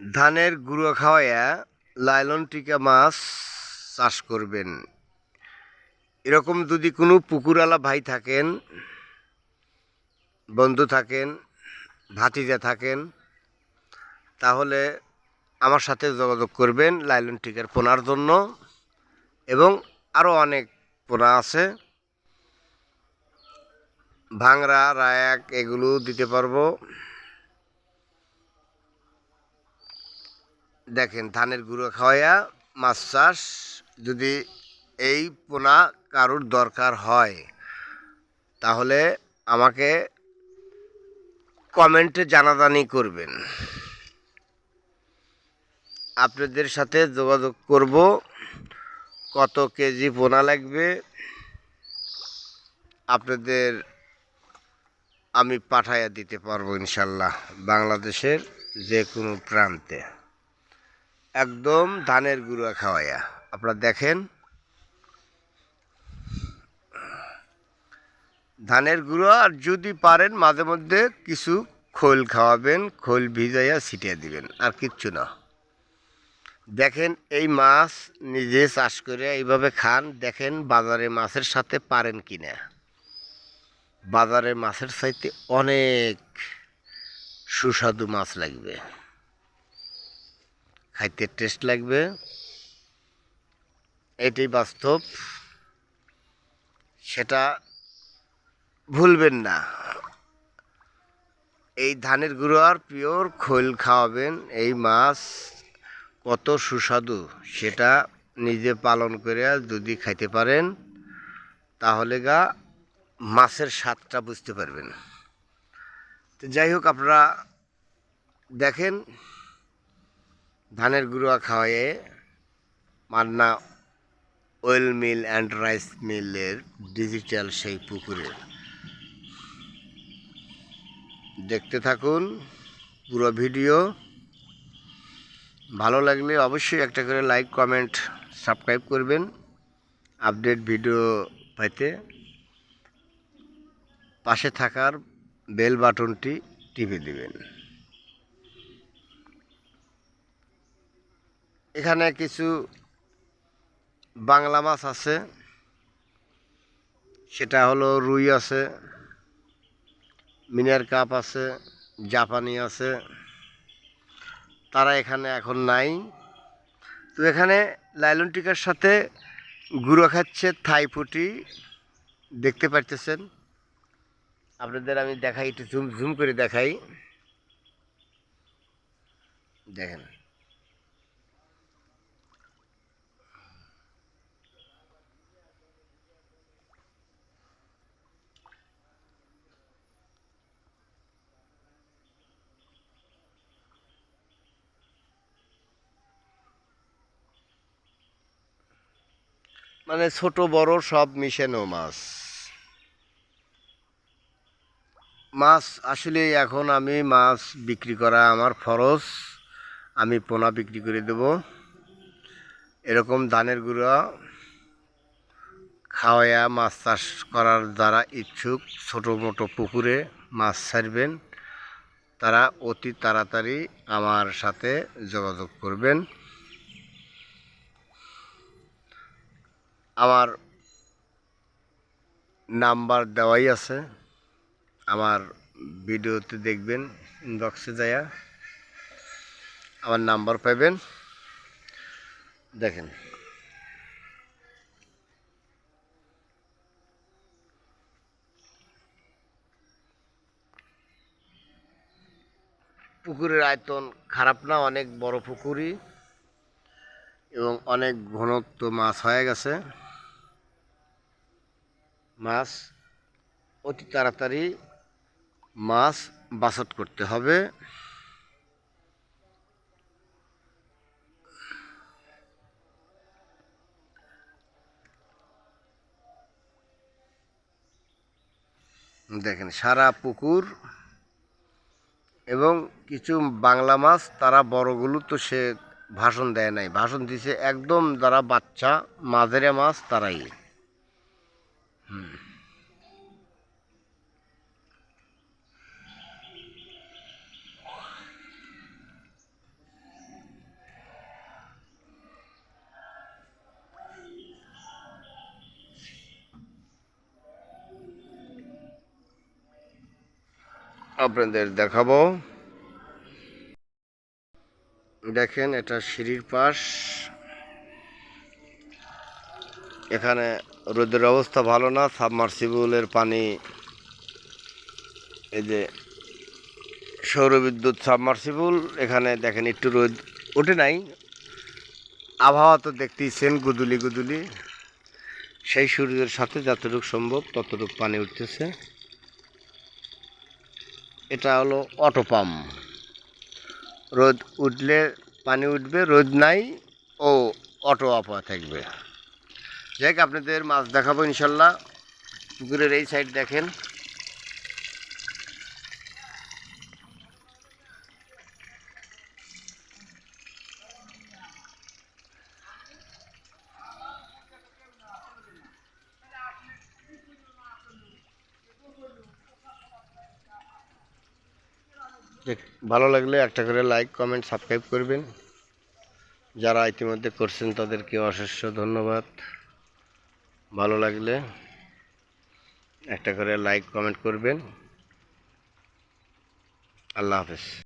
ধানের গুঁড়ো খাওয়াইয়া লাইলন টিকা মাছ চাষ করবেন। এরকম যদি কোনো পুকুরওয়ালা ভাই থাকেন, বন্ধু থাকেন, ভাতিজা থাকেন, তাহলে আমার সাথে যোগাযোগ করবেন লাইলন টিকার পোনার জন্য এবং আরও অনেক পোনা আছে। ভাংরা রায়াক, এগুলো দিতে পারব। দেখেন, ধানের গুঁড়ো খাওয়াইয়া মাছ চাষ, যদি এই পোনা কারুর দরকার হয়, তাহলে আমাকে কমেন্টে জানাজানি করবেন। আপনাদের সাথে যোগাযোগ করব, কত কেজি পোনা লাগবে, আপনাদের আমি পাঠাইয়া দিতে পারব ইনশাল্লাহ, বাংলাদেশের যে কোনো প্রান্তে। একদম ধানের গুঁড়া খাওয়াইয়া। আপনারা দেখেন। ধানের গুঁড়ো, আর যদি পারেন মাঝে মধ্যে কিছু খোল খাওয়াবেন, খোল ভিজাইয়া ছিটিয়ে দিবেন, আর কিচ্ছু না। দেখেন, এই মাছ নিজে চাষ করে এইভাবে খান। দেখেন, বাজারে মাছের সাথে পারেন কি না বাজারে মাছের চাইতে অনেক সুস্বাদু মাছ লাগবে। খাইতে টেস্ট লাগবে। এটাই বাস্তব। সেটা ভুলবেন না। এই ধানের গুঁড়ো আর পিওর খোল খাওয়াবেন, এই মাছ কত সুস্বাদু সেটা নিজে পালন করে যদি খাইতে পারেন, তাহলে গা মাছের স্বাদটা বুঝতে পারবেন। তো যাই হোক, আপনারা দেখেন ধানের গুঁড়া খাওয়াইয়ে Manna oil mill and rice মিলের ডিজিটাল সেই পুকুরে। দেখতে থাকুন পুরো ভিডিও। ভালো লাগলে অবশ্যই একটা করে লাইক কমেন্ট সাবস্ক্রাইব করবেন। আপডেট ভিডিও পাইতে পাশে থাকার বেল বাটনটি টিপে দিবেন। এখানে কিছু বাংলা মাছ আছে। সেটা হলো রুই আছে, মিনার কাপ আছে, জাপানি আছে। তারা এখানে এখন নাই। তো এখানে লাইলন টিকার সাথে গুঁড়ো খাচ্ছে থাই ফুটি। দেখতে পারতেছেন? আপনাদের আমি দেখাই, একটু ঝুম ঝুম করে দেখাই। দেখেন। মানে ছোট, বড় সব মিশানো মাছ। মাছ আসলে এখন আমি মাছ বিক্রি করা আমার ফরজ। আমি পোনা বিক্রি করে দেব। এরকম ধানের গুঁড়া খাওয়াইয়া মাছ চাষ করার যারা ইচ্ছুক, ছোটো মোটো পুকুরে মাছ ছাড়বেন, তারা অতি তাড়াতাড়ি আমার সাথে যোগাযোগ করবেন। আমার নাম্বার দেওয়াই আছে। আমার ভিডিওতে দেখবেন ইনবক্সে যায়া আমার নাম্বার পাবেন দেখেন। পুকুরের আয়তন খারাপ না, অনেক বড় পুকুরই এবং অনেক ঘনত্ব মাছ হয়ে গেছে। মাছ অতি তাড়াতাড়ি মাছ বাছট করতে হবে। দেখেন, সারা পুকুর এবং কিছু বাংলা মাছ, তারা বড়গুলো তো সে ভাষণ দেয় নাই। ভাষণ দিছে একদম যারা বাচ্চা, মাঝেরে মাছ, তারাই। আপনাদের দেখাবো। দেখেন, এটা সিঁড়ির পাশ। এখানে রোদের অবস্থা ভালো না, সাবমার্সিবলের পানি, এই যে সৌরবিদ্যুৎ সাবমার্সিবল, এখানে দেখেন একটু রোদ ওঠে নাই। আবহাওয়া তো দেখতেই দেখতেইছেন, গুদুলি গুদুলি। সেই সূর্যের সাথে যতটুকু সম্ভব ততটুকু পানি উঠতেছে। এটা হলো অটো পাম্প রোদ উঠলে পানি উঠবে, রোদ নাই ও অটো আপা থাকবে। যাই আপনাদের মাছ দেখাবো ইনশাল্লাহ। পুকুরের এই সাইড দেখেন। ভালো লাগলে একটা করে লাইক কমেন্ট সাবস্ক্রাইব করবেন। যারা ইতিমধ্যে করছেন তাদেরকে অশেষ ধন্যবাদ। ভালো লাগলে একটা করে লাইক কমেন্ট করবেন। আল্লাহ হাফেজ।